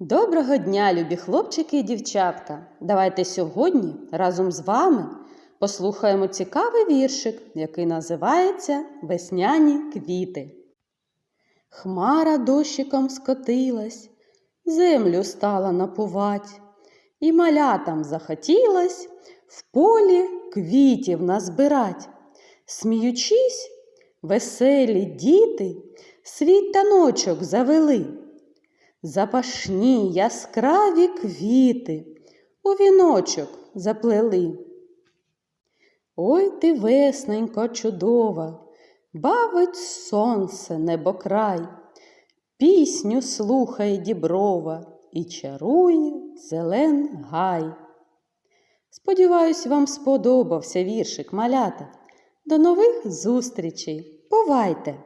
Доброго дня, любі хлопчики і дівчатка! Давайте сьогодні разом з вами послухаємо цікавий віршик, який називається Весняні квіти. Хмара дощиком скотилась, землю стала напувать, і малятам захотілось в полі квітів назбирать. Сміючись, веселі діти свій таночок завели. Запашні яскраві квіти у віночок заплели. Ой ти, весненько чудова, бавить сонце небокрай, пісню слухає діброва і чарує зелен гай. Сподіваюсь, вам сподобався віршик малята. До нових зустрічей. Бувайте!